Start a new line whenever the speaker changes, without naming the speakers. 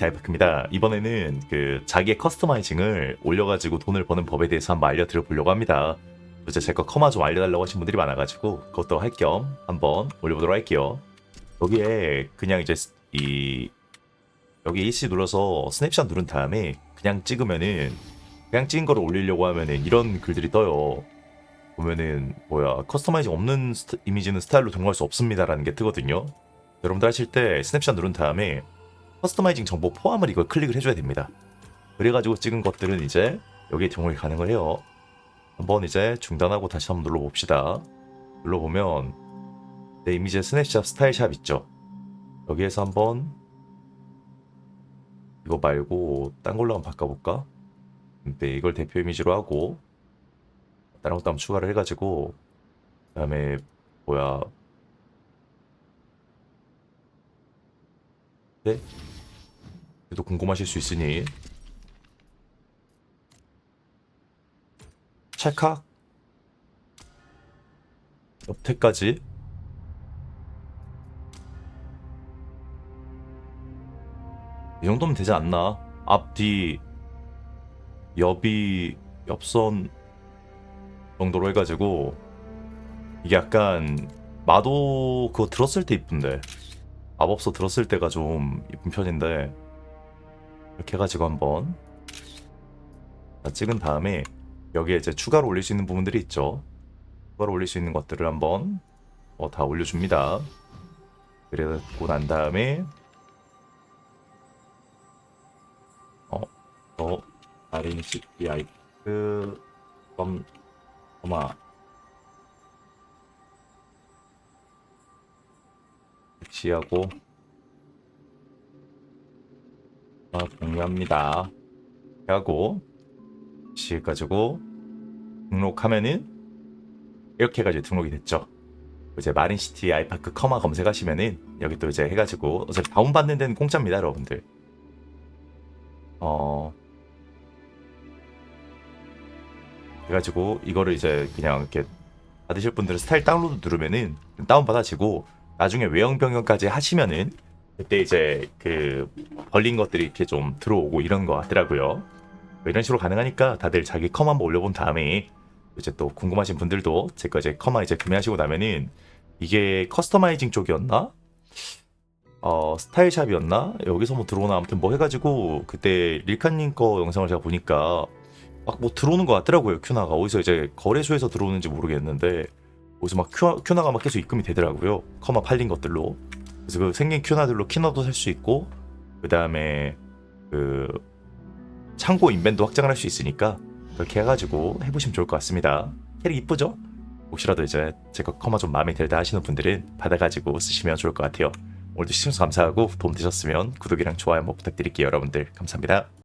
시티 아이파크입니다. 이번에는 그 자기의 커스터마이징을 올려가지고 돈을 버는 법에 대해서 한번 알려드려 보려고 합니다. 이제 제거 커마 좀 알려달라고 하신 분들이 많아가지고 그것도 할 겸 한번 올려보도록 할게요. 여기에 그냥 이제 스- 이 여기 AC 눌러서 스냅샷 누른 다음에 그냥 찍으면은 그냥 찍은 거를 올리려고 하면은 이런 글들이 떠요. 보면은 뭐야 커스터마이징 없는 스타- 이미지는 스타일로 동화할 수 없습니다라는 게 뜨거든요. 여러분들 하실 때 스냅샷 누른 다음에 커스터마이징 정보 포함을 이걸 클릭을 해줘야 됩니다. 그래가지고 찍은 것들은 이제 여기에 적용이 가능을 해요. 한번 이제 중단하고 다시 한번 눌러봅시다. 눌러보면 내 이미지의 스냅샷 스타일샵 있죠. 여기에서 한번 이거 말고 딴 걸로 한번 바꿔볼까? 근데 이걸 대표 이미지로 하고 다른 것도 한번 추가를 해가지고 그 다음에 뭐야 네? 그래도 궁금하실 수 있으니. 찰칵. 옆태까지. 이 정도면 되지 않나? 앞, 뒤, 옆이, 옆선 정도로 해가지고. 이게 약간 마도 그거 들었을 때 이쁜데. 마법서 들었을 때가 좀 이쁜 편인데 이렇게 해가지고 한번 자, 찍은 다음에 여기에 이제 추가로 올릴 수 있는 부분들이 있죠. 추가로 올릴 수 있는 것들을 한번 어, 다 올려줍니다. 그리고 난 다음에 어, 어, 아린 CPI 그, 점, 어마. 배치하고 공유합니다. 하고 지금가지고 등록하면은 이렇게 해가지고 등록이 됐죠. 이제 마린시티 아이파크 커마 검색하시면은 여기 또 이제 해가지고 어차피 다운받는 데는 공짜입니다, 여러분들. 어 해가지고 이거를 이제 그냥 이렇게 받으실 분들은 스타일 다운로드 누르면은 다운 받아지고 나중에 외형 변경까지 하시면은 그때 이제 그 벌린 것들이 이렇게 좀 들어오고 이런 거 같더라고요. 뭐 이런 식으로 가능하니까 다들 자기 컴 한번 올려본 다음에 이제 또 궁금하신 분들도 제거 이제 컴마 이제 구매하시고 나면은 이게 커스터마이징 쪽이었나? 어 스타일샵이었나? 여기서 뭐 들어오나 아무튼 뭐 해가지고 그때 릴카님 거 영상을 제가 보니까 막 뭐 들어오는 것 같더라고요 큐나가 어디서 이제 거래소에서 들어오는지 모르겠는데 어디서 막 큐, 큐나가 막 계속 입금이 되더라고요 커마 팔린 것들로 그래서 그 생긴 큐나들로 키너도 살 수 있고 그 다음에 그 창고 인벤도 확장을 할 수 있으니까 그렇게 해가지고 해보시면 좋을 것 같습니다. 캐릭 이쁘죠? 혹시라도 이제 제가 커마 좀 마음에 들다 하시는 분들은 받아가지고 쓰시면 좋을 것 같아요. 오늘도 시청해주셔서 감사하고 도움 되셨으면 구독이랑 좋아요 한번 부탁드릴게요 여러분들. 감사합니다